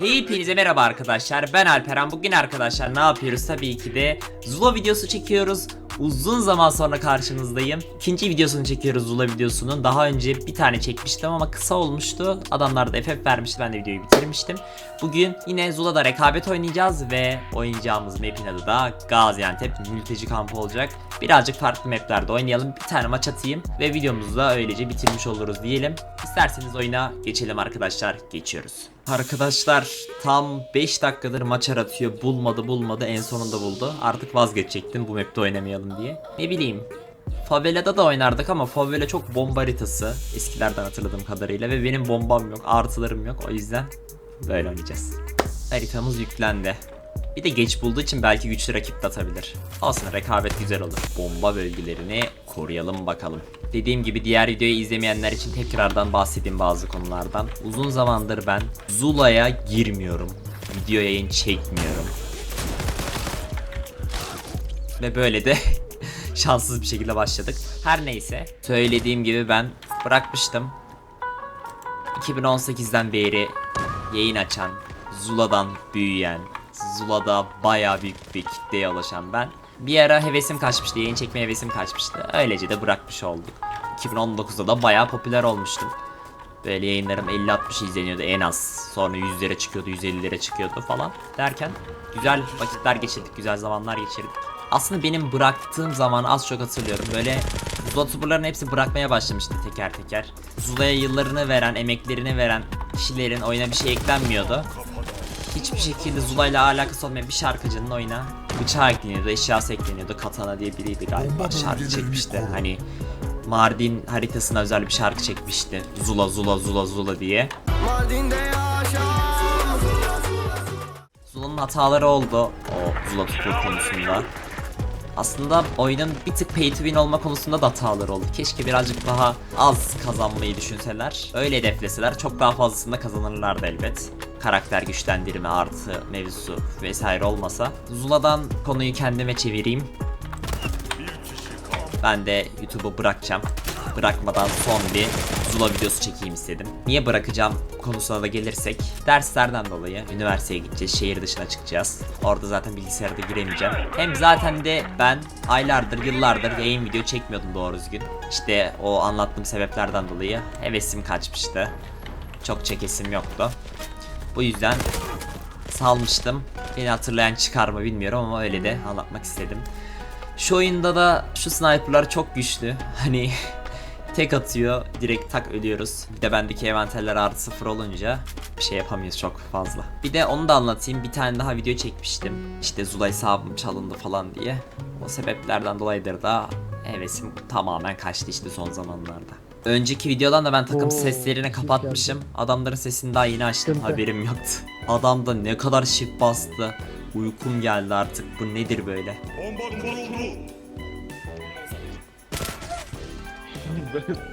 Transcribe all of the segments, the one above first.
Hepinize merhaba arkadaşlar. Ben Alperen. Bugün arkadaşlar ne yapıyoruz? Tabii ki de Zula videosu çekiyoruz. Uzun zaman sonra karşınızdayım. İkinci videosunu çekiyoruz Zula videosunun. Daha önce bir tane çekmiştim ama kısa olmuştu. Adamlar da FF vermişti. Ben de videoyu bitirmiştim. Bugün yine Zula'da rekabet oynayacağız Ve oynayacağımız map'in adı da Gaziantep mülteci kampı olacak. Birazcık farklı maplerde oynayalım. Bir tane maç atayım ve videomuzu da öylece bitirmiş oluruz diyelim İsterseniz oyuna geçelim arkadaşlar Geçiyoruz Arkadaşlar tam 5 dakikadır maç aratıyor. Bulmadı bulmadı en sonunda buldu. Artık vazgeçecektim bu map'te oynamayalım diye. Ne bileyim. Favela'da da oynardık ama Favela çok bomba haritası. Eskilerden hatırladığım kadarıyla ve benim bombam yok, artılarım yok. O yüzden böyle oynayacağız. Haritamız yüklendi. Bir de geç bulduğu için belki güçlü rakip de atabilir. Olsun rekabet güzel olur. Bomba bölgelerini koruyalım bakalım. Dediğim gibi diğer videoyu izlemeyenler için tekrardan bahsedeyim bazı konulardan. Uzun zamandır ben Zula'ya girmiyorum. Video yayın çekmiyorum. Ve böyle de şanssız bir şekilde başladık. Her neyse. Söylediğim gibi ben bırakmıştım. 2018'den beri yayın açan, Zula'dan büyüyen, Zula'da bayağı büyük bir kitleye ulaşan ben. Bir ara hevesim kaçmıştı, yayın çekmeye hevesim kaçmıştı. Öylece de bırakmış olduk. 2019'da da bayağı popüler olmuştum. Böyle yayınlarım 50-60 izleniyordu en az. Sonra 100'lere çıkıyordu, 150'lere çıkıyordu falan. Derken güzel vakitler geçirdik, güzel zamanlar geçirdik. Aslında benim bıraktığım zaman az çok hatırlıyorum. Böyle Zula tuberların hepsi bırakmaya başlamıştı teker teker. Zula'ya yıllarını veren, emeklerini veren kişilerin oyuna bir şey eklenmiyordu. Hiçbir şekilde Zula ile alakası olmayan bir şarkıcının oyuna bıçağı ekleniyordu, eşyası ekleniyordu. Katana diye biriydi galiba şarkı çekmişti. Hani Mardin haritasına özel bir şarkı çekmişti. Zula Zula Zula Zula diye. Mardin'de Zula'nın hataları oldu o Zula tutur konusunda. Aslında oyunun bir tık pay to win olma konusunda da hataları oldu. Keşke birazcık daha az kazanmayı düşünseler. Öyle hedefleseler çok daha fazlasında kazanırlardı elbet. Karakter güçlendirme artı mevzusu vesaire olmasa. Zula'dan konuyu kendime çevireyim. Ben de YouTube'u bırakacağım. Bırakmadan son bir Zula videosu çekeyim istedim. Niye bırakacağım konusuna da gelirsek. Derslerden dolayı üniversiteye gideceğiz, şehir dışına çıkacağız. Orada zaten bilgisayarda giremeyeceğim. Hem zaten de ben aylardır, yıllardır yayın video çekmiyordum doğru düzgün. İşte o anlattığım sebeplerden dolayı hevesim kaçmıştı. Çok çekesim yoktu. Bu yüzden salmıştım. Beni hatırlayan çıkar mı bilmiyorum ama öyle de anlatmak istedim. Şu oyunda da şu sniperlar çok güçlü. Hani tek atıyor direkt tak ölüyoruz. Bir de bendeki envanterler artı sıfır olunca bir şey yapamıyoruz çok fazla. Bir de onu da anlatayım. Bir tane daha video çekmiştim. İşte Zula hesabım çalındı falan diye. O sebeplerden dolayıdır da hevesim tamamen kaçtı işte son zamanlarda. Önceki videodan da ben takım Oo, seslerini kapatmışım. Adamların sesini daha yeni açtım. Sıkıntı. Haberim yoktu. Adam da ne kadar shift bastı. Uykum geldi artık. Bu nedir böyle? Bomba kuruldu.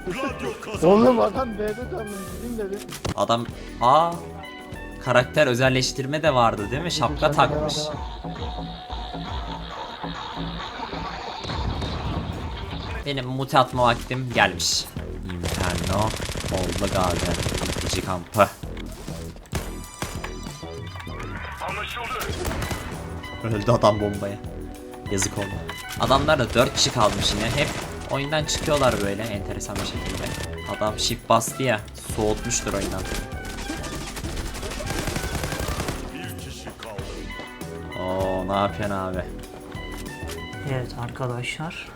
Radyo kazandı. Oğlum adam B'de sandım gidin dedi. Adam aa karakter özelleştirme de vardı değil mi? Şapka takmış. Benim mute atma vaktim gelmiş. Inferno oldu Gaziantep mülteci kampı. Öldü adam bombaya. Yazık oldu. Adamlar da 4 kişi kalmış yine. Hep oyundan çıkıyorlar böyle enteresan bir şekilde. Adam shift bastı ya. Soğutmuştur oyundan. Oo ne yapıyorsun abi? Evet arkadaşlar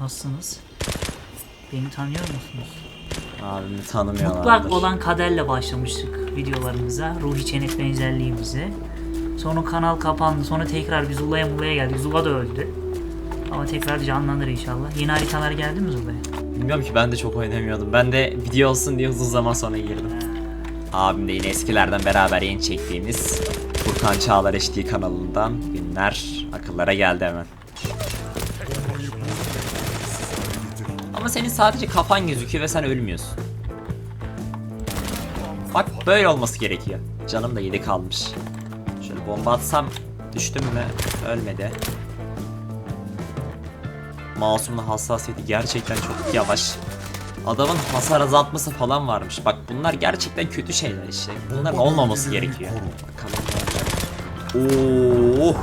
nasılsınız? Beni tanıyor musunuz? Abimi tanımıyorlardır. Mutlak olan kaderle başlamıştık videolarımıza. Ruhi çenet benzerliğimize. Sonra kanal kapandı. Sonra tekrar bir Zula'ya Mula'ya geldi. Zula da öldü. Ama tekrar canlanır inşallah. Yeni haritalar geldi mi Zula'ya? Bilmiyorum ki ben de çok oynamıyordum. Ben de video olsun diye uzun zaman sonra girdim. Abim de yine eskilerden beraber yeni çektiğimiz Furkan Çağlar HD kanalından günler akıllara geldi hemen. Ama senin sadece kafan gözüküyor ve sen ölmüyorsun. Bak böyle olması gerekiyor. Canım da yedi kalmış. Şöyle bomba atsam düştüm mü? Ölmedi. Mouse'umun hassasiyeti gerçekten çok yavaş. Adamın hasar azaltması falan varmış. Bak bunlar gerçekten kötü şeyler işte. Bunların olmaması gerekiyor. Bakalım. Oo,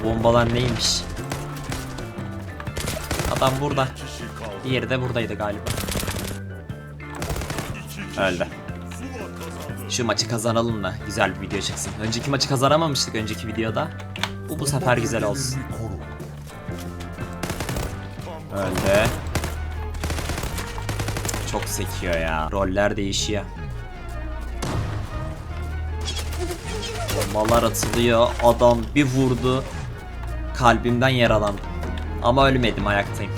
O bombalar neymiş? Adam burada. Diğeri de buradaydı galiba. Öldü. Şu maçı kazanalım da güzel bir video çıksın. Önceki maçı kazanamamıştık önceki videoda. Bu bu sefer güzel olsun. Öldü. Çok sekiyor ya. Roller değişiyor. Bombalar atılıyor. Adam bir vurdu. Kalbimden yaralandım. Ama ölmedim ayaktayım.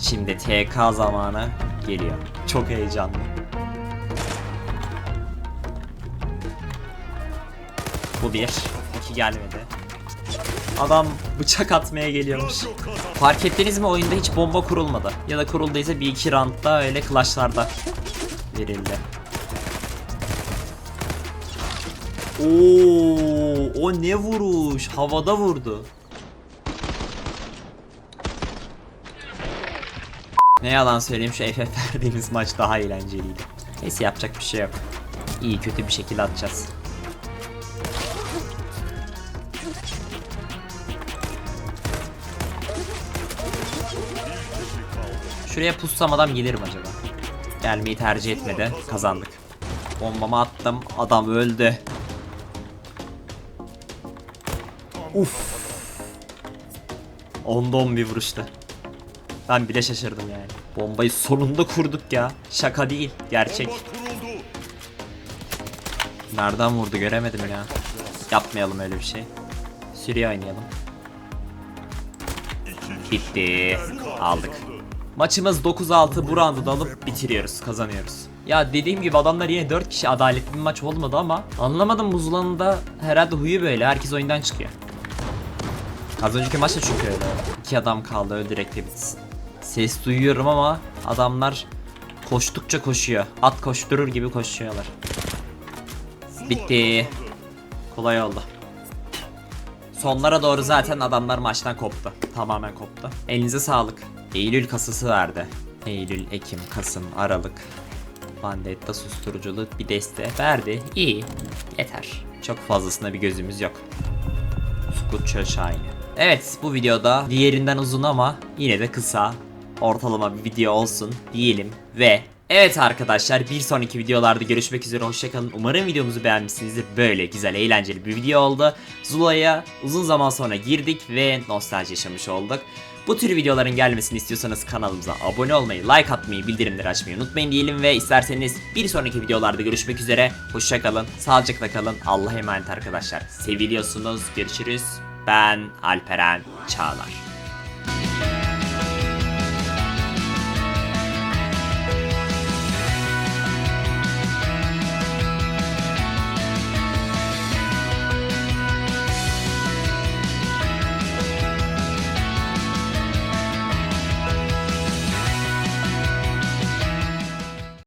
Şimdi TK zamanı geliyor. Çok heyecanlı. Bu bir. iki gelmedi. Adam bıçak atmaya geliyormuş. Fark ettiniz mi oyunda hiç bomba kurulmadı. Ya da kurulduysa bir iki roundda öyle clashlarda verildi. Oo, o ne vuruş? Havada vurdu. Ne yalan söyleyeyim şu FF verdiğimiz maç daha eğlenceliydi. Neyse yapacak bir şey yok. İyi kötü bir şekilde atacağız. Şuraya pussam adam gelir mi acaba? Gelmeyi tercih etmedi. Kazandık. Bombamı attım. Adam öldü. Uf. Onda on bir vuruştu. Ben bile şaşırdım yani. Bombayı sonunda kurduk ya. Şaka değil. Gerçek. Nereden vurdu göremedim ya. Yapmayalım öyle bir şey. Sürüye oynayalım. Bitti. Aldık. Maçımız 9-6 bu roundu da alıp bitiriyoruz, kazanıyoruz. Ya dediğim gibi adamlar yine 4 kişi adaletli bir maç olmadı ama anlamadım Muzula'nın da herhalde huyu böyle herkes oyundan çıkıyor. Az önceki maçta çünkü öyle. İki adam kaldı öyle direkt bitsin. Ses duyuyorum ama adamlar koştukça koşuyor. At koşturur gibi koşuyorlar. Bitti. Kolay oldu. Sonlara doğru zaten adamlar maçtan koptu. Tamamen koptu. Elinize sağlık. Eylül kasası verdi. Eylül, Ekim, Kasım, Aralık. Bandetta susturuculu bir deste verdi. İyi. Yeter. Çok fazlasına bir gözümüz yok. Sukut çöl şahini. Evet bu videoda diğerinden uzun ama yine de kısa ortalama bir video olsun diyelim ve Evet arkadaşlar bir sonraki videolarda görüşmek üzere hoşçakalın. Umarım videomuzu beğenmişsinizdir. Böyle güzel eğlenceli bir video oldu. Zula'ya uzun zaman sonra girdik ve nostalji yaşamış olduk. Bu tür videoların gelmesini istiyorsanız kanalımıza abone olmayı, like atmayı, bildirimleri açmayı unutmayın diyelim ve isterseniz bir sonraki videolarda görüşmek üzere. Hoşçakalın, sağlıcakla kalın. Allah'a emanet arkadaşlar. Seviliyorsunuz. Görüşürüz. Ben Alperen Çağlar.